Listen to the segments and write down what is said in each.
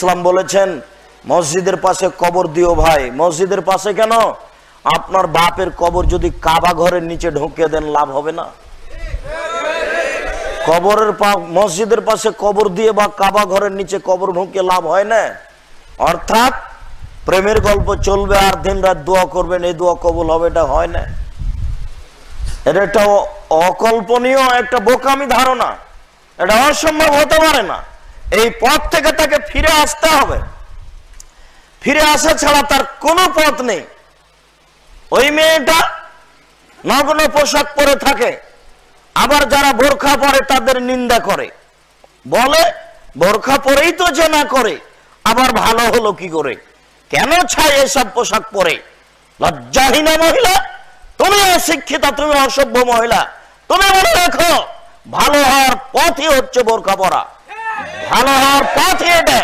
ইসলাম বলেছেন, মসজিদের পাশে কবর দিও ভাই। মসজিদের পাশে কেন? আপনার বাপের কবর যদি কাবা ঘরের নিচে ঢুকিয়ে দেন, লাভ হবে না। কবরের মসজিদের পাশে কবর দিয়ে বা কাবা ঘরের নিচে কবর ঢুকিয়ে লাভ হয় না। অর্থাৎ, প্রেমের গল্প চলবে আর দিন রাত দোয়া করবেন, এই দোয়া কবুল হবে, এটা হয় না। এটা একটা অকল্পনীয়, একটা বোকামি ধারণা। এটা অসম্ভব হতে পারে না। এই পথ থেকে তাকে ফিরে আসতে হবে। ফিরে আসা ছাড়া তার কোনো পথ নেই। ওই মেয়েটা নগ্ন পোশাক পরে থাকে, আবার যারা বোরখা পরে তাদের নিন্দা করে। বলে, বোরখা পরেই তো যে না করে, আবার ভালো হলো কি করে? কেন ছাই এসব পোশাক পরে? লজ্জাহীনা মহিলা, তুমি অশিক্ষিতা, তুমি অসভ্য মহিলা, তুমি মনে রাখো, ভালো হওয়ার পথই হচ্ছে বোরখা পরা। ভালো হওয়ার পথই এটা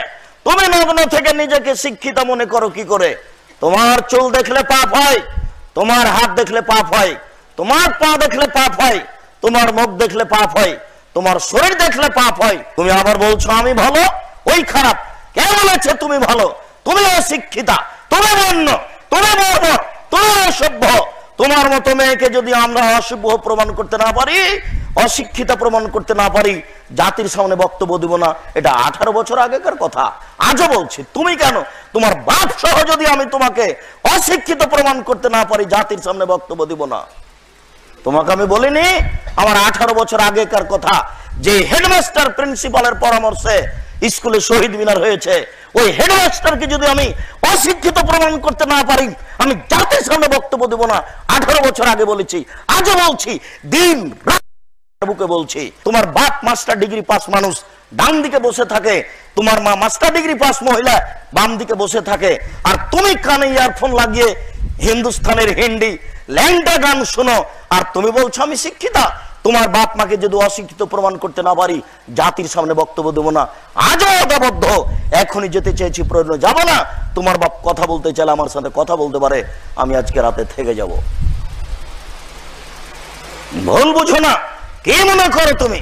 তুমি নগ্ন থেকে নিজেকে শিক্ষিত মনে করো কি করে? তোমার চুল দেখলে পাপ হয়, তোমার হাত দেখলে পাপ হয়, তোমার পা দেখলে পাপ হয়, তোমার মুখ দেখলে পাপ হয়, তোমার শরীর দেখলে পাপ হয়। তুমি আবার বলছো, আমি ভালো? ওই খারাপ। কে বলেছে তুমি ভালো? তুমি অশিক্ষিতা, তুমি বন্য তুমি বর্ণ তুমি অসভ্য। তোমার মতো মেয়েকে যদি আমরা অসভ্য প্রমাণ করতে না পারি অশিক্ষিতা প্রমাণ করতে না পারি, জাতির সামনে বক্তব্য দিব না। এটা আঠারো বছর আগেকার কথা। আজও বলছি, তুমি কেন? তোমার বাপ সহ যদি আমি তোমাকে অশিক্ষিত প্রমাণ করতে না পারি, জাতির সামনে বক্তব্য দিব না। তোমাকে আমি বলিনি, আমার আঠারো বছর আগেকার কথা। যে হেডমাস্টার প্রিন্সিপালের পরামর্শে স্কুলে শহীদ মিনার হয়েছে, ওই হেডমাস্টারকে যদি আমি অশিক্ষিত প্রমাণ করতে না পারি, আমি জাতির সামনে বক্তব্য দেব না। আঠারো বছর আগে বলেছি, আজও বলছি, দিন বুকে বলছি, তোমার বাপ মাস্টার ডিগ্রি পাস মানুষ, ডান দিকে বসে থাকে, তোমার মা মাস্টার ডিগ্রি পাস মহিলা, বাম দিকে বসে থাকে। আর তুমি কানে ইয়ারফোন লাগিয়ে হিন্দি ল্যাংটা গান শোনো। আর তুমি বলছো, আমি শিক্ষিতা, তোমার বাপ মাকে যদি অশিক্ষিত প্রমাণ করতে না পারি, জাতির সামনে বক্তব্য দেবো না। আজও অদাবদ্ধ এখনই যেতে চেয়েছি, প্রয়োজন যাব না। তোমার বাপ কথা বলতে চাইলে আমার সাথে কথা বলতে পারে, আমি আজকে রাতে থেকে যাব। ভুল বুঝো না। কে মনে করো তুমি?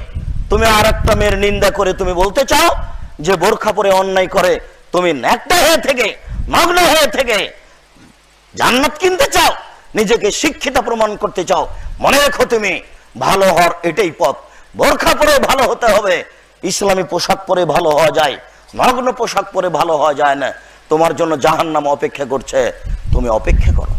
তুমি আর একটা মেয়ের নিন্দা করে তুমি বলতে চাও যে বোরখা পরে অন্যায় করে তুমি ন্যাকটা হয়ে থেকে নগ্ন হয়ে থেকে জান্নাত কিনতে চাও, নিজেকে শিক্ষিত প্রমাণ করতে চাও, মনে রেখো তুমি, ভালো হওয়ার এটাই পথ। বোরখা পরে ভালো হতে হবে, ইসলামী পোশাক পরে ভালো হওয়া যায় নগ্ন পোশাক পরে ভালো হওয়া যায় না। তোমার জন্য জাহান্নাম অপেক্ষা করছে, তুমি অপেক্ষা করো।